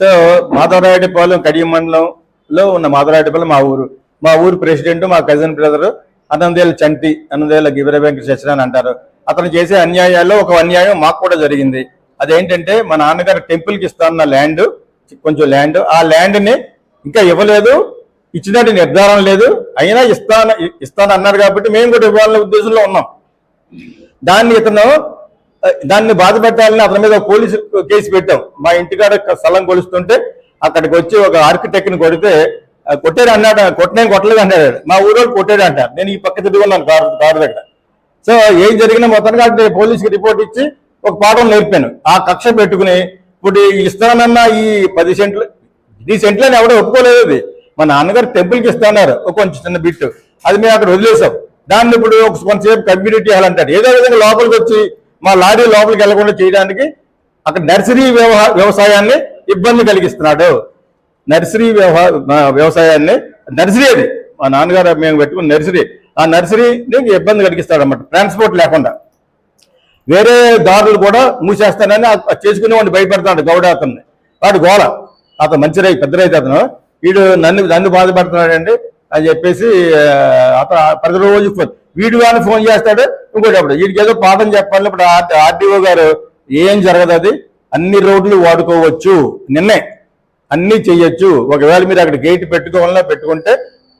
So Madhavarayudipalem Kadiyam మండలంలో ఉన్న మాధవరాయుడిపాలెం మా ఊరు. మా ఊరు ప్రెసిడెంట్ మా కజిన్ బ్రదర్ అనందేల చంటి అనందేల గిరిర వెంకట అని అంటారు. అతను చేసే అన్యాయాల్లో ఒక అన్యాయం మాకు కూడా జరిగింది. అదేంటంటే మా నాన్నగారు టెంపుల్కి ఇస్తాన్న ల్యాండ్ కొంచెం ల్యాండ్ ఆ ల్యాండ్ని ఇంకా ఇవ్వలేదు. ఇచ్చినట్టు నిర్ధారణ లేదు. అయినా ఇస్తాను ఇస్తాను అన్నారు కాబట్టి మేము కూడా ఇవ్వాలనే ఉద్దేశంలో ఉన్నాం. దాన్ని ఇతను దాన్ని బాధ పెట్టాలని అతని మీద పోలీసు కేసు పెట్టాం. మా ఇంటికాడ స్థలం కొలుస్తుంటే అక్కడికి వచ్చి ఒక ఆర్కిటెక్ట్ని కొడితే కొట్టేరు అన్నాడు కొట్టనేం కొట్టలేదు అన్నాడు. మా ఊరు కొట్టాడు అంటారు నేను ఈ పక్క తిరిగి ఉన్నాను కారు కారు దగ్గర. సో ఏం జరిగినా మొత్తానికి అంటే పోలీసుకి రిపోర్ట్ ఇచ్చి ఒక పాఠం నేర్పాను. ఆ కక్ష పెట్టుకుని ఇప్పుడు ఇస్తానన్నా ఇస్తానన్న ఈ పది సెంట్లు ఈ సెంట్లని ఎవడో ఒప్పుకోలేదు అది. మా నాన్నగారు టెంపుల్కి ఇస్తున్నారు ఒక కొంచెం చిన్న బిట్ అది మేము అక్కడ వదిలేసాం. దాన్ని ఇప్పుడు ఒక కొంతసేపు కమ్యూనిటీ హాల్ అంటారు. ఏదో విధంగా లోపలికి వచ్చి మా లారీ లోపలికి వెళ్ళకుండా చేయడానికి అక్కడ నర్సరీ వ్యవసాయాన్ని ఇబ్బంది కలిగిస్తున్నాడు. నర్సరీ వ్యవసాయాన్ని నర్సరీ అది. మా నాన్నగారు మేము పెట్టుకున్న నర్సరీ. ఆ నర్సరీని ఇబ్బంది కలిగిస్తాడు అన్నమాట ట్రాన్స్పోర్ట్ లేకుండా. వేరే దారులు కూడా మూసేస్తానని చేసుకునేవాడిని భయపెడతాడు గౌడ అతన్ని. వాడు గోళ అతను మంచి రైతు పెద్ద రైతు అతను. వీడు నన్ను నన్ను బాధపడుతున్నాడండి. అని చెప్పేసి అతను ప్రతి రోజు ఫోన్ వీడు కానీ ఫోన్ చేస్తాడు ఇంకోటి అప్పుడు వీడికి ఏదో పాఠం చెప్పాలి ఇప్పుడు ఆర్టీఓ గారు ఏం జరగదు అది? అన్ని రోడ్లు వాడుకోవచ్చు. నిన్నే అన్నీ చెయ్యొచ్చు. ఒకవేళ మీరు అక్కడ గేట్ పెట్టుకోవాలన్నా పెట్టుకుంటే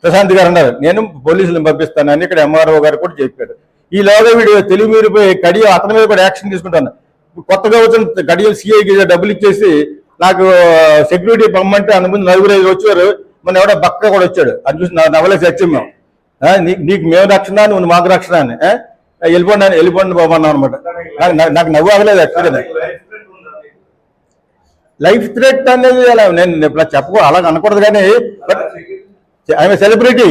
ప్రశాంత్ గారు అన్నారు. నేను పోలీసులను పంపిస్తానని ఇక్కడ ఎంఆర్ఓ గారు కూడా చెప్పాడు ఈ లోగా వీడు తెలుగు మీరు కడియ అతని మీద కూడా యాక్షన్ తీసుకుంటాను. కొత్తగా వచ్చిన కడియ సిఐకి డబ్బులు ఇచ్చేసి నాకు సెక్యూరిటీ పంపమంటే అంతకుముందు ముందు నలుగురు ఐదు వచ్చారు. మన ఎవడో బక్క కూడా వచ్చాడు. అది చూసి నా- నవ్వలేసి వచ్చాం మేము నీకు మేము రక్షణ నువ్వు మాకు రక్షణ అని. వెళ్ళిపోండి అని వెళ్ళిపోండి బాబు అనమాట. నాకు నాకు నవ్వు అవ్వలేదు యాక్చువల్గా లైఫ్ థ్రెట్ అనేది అలా నేను ఇప్పుడు చెప్పకూడదు అలా అనకూడదు కానీ but I'm celebrity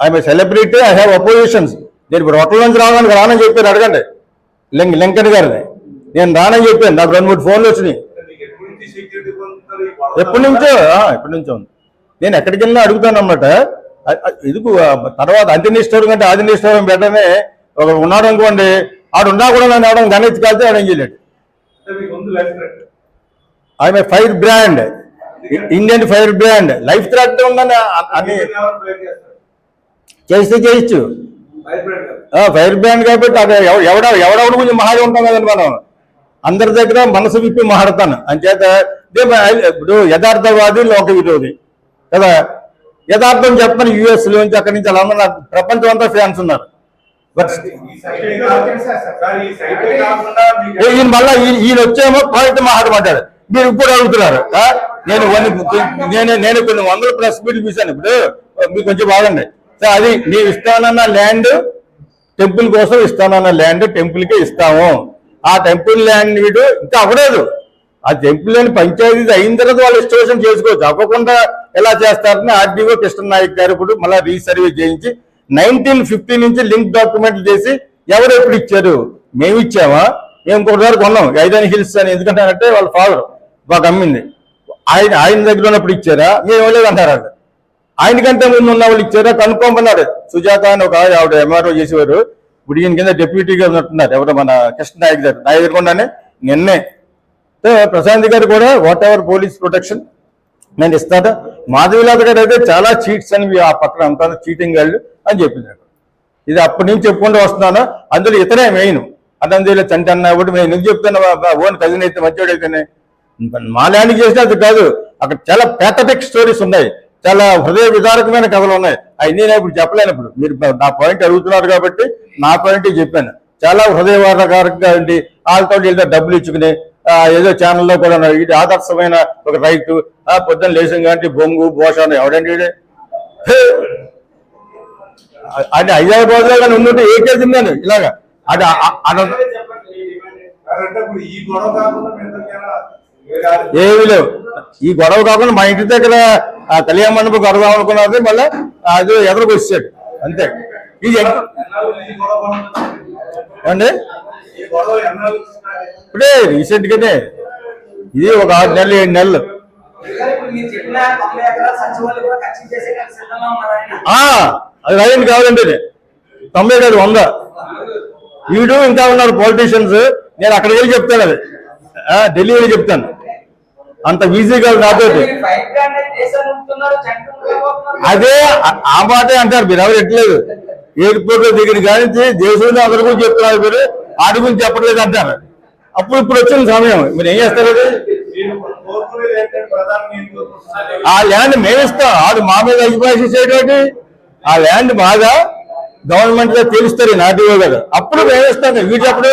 I'm celebrity I have oppositions నేను ఇప్పుడు హోటల్ నుంచి రావడానికి రానని చెప్పారు అడగండి. లింక్ లింకన్ గారిని. నేను రానని చెప్పాను నాకు రెండు మూడు ఫోన్లు వచ్చినాయి. ఎప్పటి నుంచో ఎప్పటి నుంచో ఉంది. నేను ఎక్కడికి వెళ్ళినా అడుగుతాను అనమాట ఇదికు తర్వాత అంత్యనిష్టం కంటే ఆదినిష్టం పెట్టనే ఒక ఉన్నాడు అనుకోండి ఆడు ఉన్నా కూడా నన్ను అవడం గణిత్ కాల్తే ఆడ ఏం చేయలేడు I'm fire brand. Indian fire brand. Life threat ఉందని అని చేస్తే చేయొచ్చు. ఫైర్ బ్రాండ్ కాబట్టి అది ఎవ- ఎవడ ఎవడెవడ గురించి మహాడి ఉంటాం కదండి మనం. అందరి దగ్గర మనసు విప్పి మాడతాను అంచేత మన- ఇప్పుడు యథార్థవాది లోక విరోధి కదా? యథార్థం చెప్పని యుఎస్ లోంచి అక్కడి నుంచి అలా ప్రపంచం అంతా ఫ్యాన్స్ ఉన్నారు. బట్ ఈయన మళ్ళా ఈయన వచ్చేమో పాయింట్ మాట్లాడమంటాడు మీరు ఇప్పుడు అడుగుతున్నారు? నేను కొన్ని- నేను నేను కొన్ని వందల ప్రెస్ మీట్ చూశాను ఇప్పుడు. మీకు కొంచెం బాగుంది సో అది నీవు ఇస్తానన్న ల్యాండ్ టెంపుల్ కోసం ఇస్తానన్న ల్యాండ్ టెంపుల్కి ఇస్తాము. ఆ టెంపుల్ ల్యాండ్ వీడు ఇంకా అవ్వలేదు. ఆ టెంపుల్ ల్యాండ్ పంచాయతీ అయిన తర్వాత వాళ్ళు ఇన్స్టలేషన్ చేసుకోవచ్చు. అవ్వకుండా ఎలా చేస్తారని ఆర్డీఓ కృష్ణనాయక్ గారు ఇప్పుడు మళ్ళీ రీసర్వే చేయించి నైన్టీన్ ఫిఫ్టీ నుంచి లింక్ డాక్యుమెంట్లు చేసి ఎవరు ఎప్పుడు ఇచ్చారు? మేము ఇచ్చామా? మేము ఇంకొకసారి కొన్నాం. ఐదాని హిల్స్ అని. ఎందుకంటే వాళ్ళ ఫాదర్ మాకు అమ్మింది. ఆయన ఆయన దగ్గర ఉన్నప్పుడు ఇచ్చారా? మేము ఇవ్వలేదు అంటారు ఆయన కంటే ముందు ఉన్న వాళ్ళు ఇచ్చారా? కనుక్కోమన్నాడు సుజాత అని ఒక ఆవిడ ఎంఆర్ఓ చేసేవారు. ఇప్పుడు ఈయన కింద డెప్యూటీగా ఉన్నట్టున్నారు. ఎవరు మన కృష్ణ నాయక్ గారు. నా ఎదురుకుండానే నిన్నే. ప్రశాంత్ గారు కూడా వాట్ ఎవర్ పోలీస్ ప్రొటెక్షన్ నేను ఇస్తాను. మాధవిలాద గారు అయితే చాలా చీట్స్ అని ఆ పక్కన అంతా చీటింగ్ వాళ్ళు అని చెప్పినాడు ఇది అప్పటి నుంచి చెప్పుకుంటూ వస్తున్నాను. అందులో ఇతనే మెయిన్ అతను చంటి అన్న ఒకటి నేను ఎందుకు చెప్తాను ఓన్ కజిన్ అయితే మంచోడైతేనే మా ల్యాండ్ చేసినా అది కాదు. అక్కడ చాలా పేథటిక్ స్టోరీస్ ఉన్నాయి. చాలా హృదయ విదారకమైన కథలు ఉన్నాయి. అవి నేను ఇప్పుడు చెప్పలేను ఇప్పుడు మీరు నా పాయింట్ అడుగుతున్నారు కాబట్టి నా పాయింట్ చెప్పాను. చాలా హృదయవాదకారకంగా ఉండి వాళ్ళతో వీళ్ళతో డబ్బులు ఇచ్చుకుని ఏదో ఛానల్లో కూడా. ఇది ఆదర్శమైన ఒక రైతు. ఆ పొద్దున్న లేసం కాబట్టి బొంగు భోషాను ఎవడండి! అది హైదరాబాద్లో కానీ ఉండుంటే ఏ కేసు నేను ఇలాగా. అది గొడవ ఏమీ లేవు. ఈ గొడవ కాకుండా మా ఇంటి దగ్గర కళ్యాణ మండపం కడదాం అనుకున్నది మళ్ళీ అది ఎదురుకు వచ్చాడు. అంతే. ఇది ఎంత- ఇప్పుడే రీసెంట్ గానే ఇది ఒక ఆరు నెలలు ఏడు నెలలు. అది రైన్ కావాలంటే తొంభై కాదు వంద. వీడు ఇంకా ఉన్నారు పొలిటీషియన్స్ నేను అక్కడికి వెళ్ళి చెప్తాను అది. ఢిల్లీ వెళ్ళి చెప్తాను. అంత ఈజీగా నాతో అదే ఆ- మాటే అంటారు మీరు ఎవరు ఎట్లేదు ఎయిర్పోర్ట్లో దిగిన కానీ దేశంలో అందరి గురించి చెప్తున్నారు మీరు. ఆడి గురించి చెప్పట్లేదు అంటారు. అప్పుడు ఇప్పుడు వచ్చిన సమయం. మీరు ఏం చేస్తారు అది? ఆ ల్యాండ్ మేమిస్తాం. అది ఆడు మా మీద అజిమాయిషి చేయడానికి ఆ ల్యాండ్ బాగా గవర్నమెంట్గా తెలుస్తారు నాటి గారు అప్పుడు మేము వీటి అప్పుడు